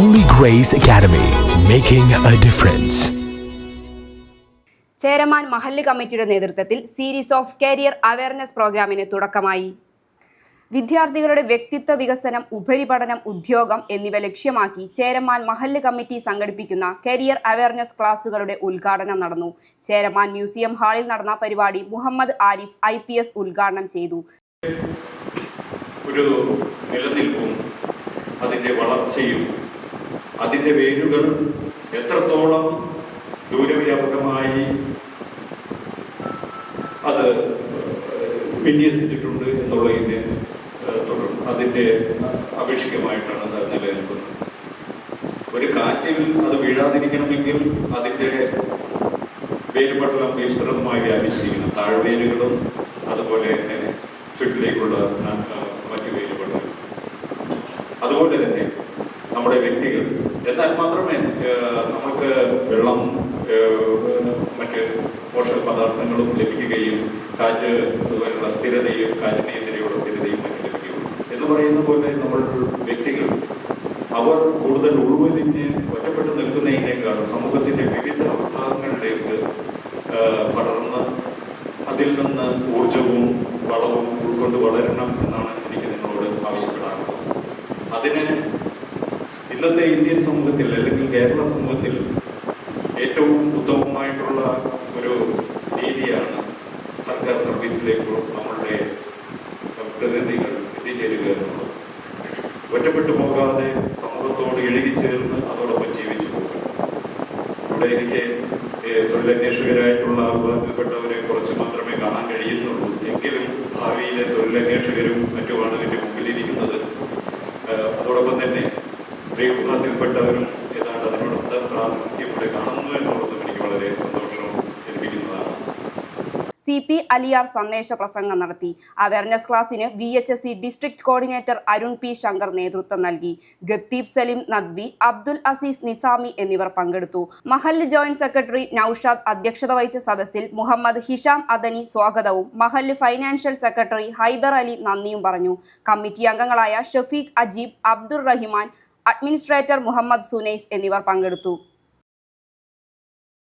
Holy Grace Academy, making a difference. Cheraman മഹല്ല് കമ്മിറ്റിയുടെ നേതൃത്വത്തിൽ സീരീസ് ഓഫ് കരിയർ അവയർനെസ് പ്രോഗ്രാമിന് തുടക്കമായി. വിദ്യാർത്ഥികളുടെ വ്യക്തിത്വ വികസനം ഉപരിപഠനം ഉദ്യോഗം എന്നിവ ലക്ഷ്യമാക്കി ചേരമാൻ മഹല്ല് കമ്മിറ്റി സംഘടിപ്പിക്കുന്ന കരിയർ അവയർനെസ് ക്ലാസുകളുടെ ഉദ്ഘാടനം നടന്നു. ചേരമാൻ മ്യൂസിയം ഹാളിൽ നടന്ന പരിപാടി മുഹമ്മദ് ആരിഫ് ഐ ഉദ്ഘാടനം ചെയ്തു. ഒരു നിലനിൽപ്പും അതിന്റെ വളർച്ചയും അതിന്റെ വേരുകൾ എത്രത്തോളം ദൂരവ്യാപകമായി അത് വിന്യസിച്ചിട്ടുണ്ട് എന്നുള്ളതിന്റെ തുടർന്ന് തുടർ അതിന്റെ അപേക്ഷികമായിട്ടാണ് അത് നിലനിൽക്കുന്നത്. ഒരു കാറ്റിൽ അത് വീഴാതിരിക്കണമെങ്കിൽ അതിന്റെ വേരുപട്ടണം വിസ്തൃതമായി വ്യാപിച്ചിരിക്കണം. താഴ്വേരുകളും അതുപോലെ തന്നെ ചുറ്റിലേക്കുള്ള മറ്റു വേരുപട്ടണം അതുപോലെ തന്നെ നമ്മുടെ വ്യക്തികൾ എന്നാൽ മാത്രമേ നമുക്ക് വെള്ളം മറ്റ് പോഷക പദാർത്ഥങ്ങളും ലഭിക്കുകയും കാറ്റ് അതുപോലെയുള്ള സ്ഥിരതയും കാറ്റിനെതിരെയുള്ള സ്ഥിരതയും മറ്റും ലഭിക്കുകയുള്ളൂ. എന്ന് പറയുന്ന പോലെ നമ്മൾ വ്യക്തികൾ അവർ കൂടുതൽ ഉൾവലിഞ്ഞ് ഒറ്റപ്പെട്ട് നിൽക്കുന്നതിനേക്കാൾ സമൂഹത്തിന്റെ വിവിധ വിഭാഗങ്ങളിലേക്ക് പടർന്ന് അതിൽ നിന്ന് ഊർജവും വളവും ഉൾക്കൊണ്ട് വളരണം എന്നാണ് എനിക്ക് നിങ്ങളോട് ആവശ്യപ്പെടാറുള്ളത് അതിന് ഇന്നത്തെ ഇന്ത്യൻ സമൂഹത്തിൽ അല്ലെങ്കിൽ കേരള സമൂഹത്തിൽ ഏറ്റവും ഉത്തമമായിട്ടുള്ള ഒരു രീതിയാണ് സർക്കാർ സർവീസിലേക്ക് നമ്മളുടെ പ്രതിനിധികൾ എത്തിച്ചേരുക എന്നുള്ളത്. ഒറ്റപ്പെട്ടു പോകാതെ സമൂഹത്തോട് ഇഴുകിച്ചേർന്ന് അതോടൊപ്പം ജീവിച്ചു പോകുക. ഇവിടെ എനിക്ക് തൊഴിലന്വേഷകരായിട്ടുള്ള വിഭാഗത്തിൽപ്പെട്ടവരെ കുറച്ച് മാത്രമേ കാണാൻ കഴിയുന്നുള്ളൂ. എങ്കിലും ഭാവിയിലെ തൊഴിലന്വേഷകരും മറ്റുമാണ് എന്റെ മുമ്പിലിരിക്കുന്നത്. അതോടൊപ്പം തന്നെ സ്ത്രീ വിഭാഗത്തിൽപ്പെട്ടവരും ഏതാണ്ട് അതിനോടൊത്ത പ്രാതിനിധ്യം ഇവിടെ കാണുന്നു എന്നുള്ളതും എനിക്ക് വളരെ സന്തോഷം ജനിപ്പിക്കുന്നതാണ്. സി പി അലിയാർ സന്ദേശ പ്രസംഗം നടത്തി. അവയർനെസ് ക്ലാസ്സിന് V H S C district coordinator Arun P Shankar നേതൃത്വം നൽകി. ഗത്തീബ് സലിം നദ്വി അബ്ദുൽ അസീസ് നിസാമി എന്നിവർ പങ്കെടുത്തു. മഹല്ല് ജോയിന്റ് സെക്രട്ടറി നൌഷാദ് അധ്യക്ഷത വഹിച്ച സദസ്സിൽ മുഹമ്മദ് ഹിഷാം അദനി സ്വാഗതവും മഹല്ല് ഫൈനാൻഷ്യൽ സെക്രട്ടറി ഹൈദർ അലി നന്ദിയും പറഞ്ഞു. കമ്മിറ്റി അംഗങ്ങളായ ഷഫീഖ് അജീബ് അബ്ദുൾ റഹിമാൻ അഡ്മിനിസ്ട്രേറ്റർ മുഹമ്മദ് സുനൈസ് എന്നിവർ പങ്കെടുത്തു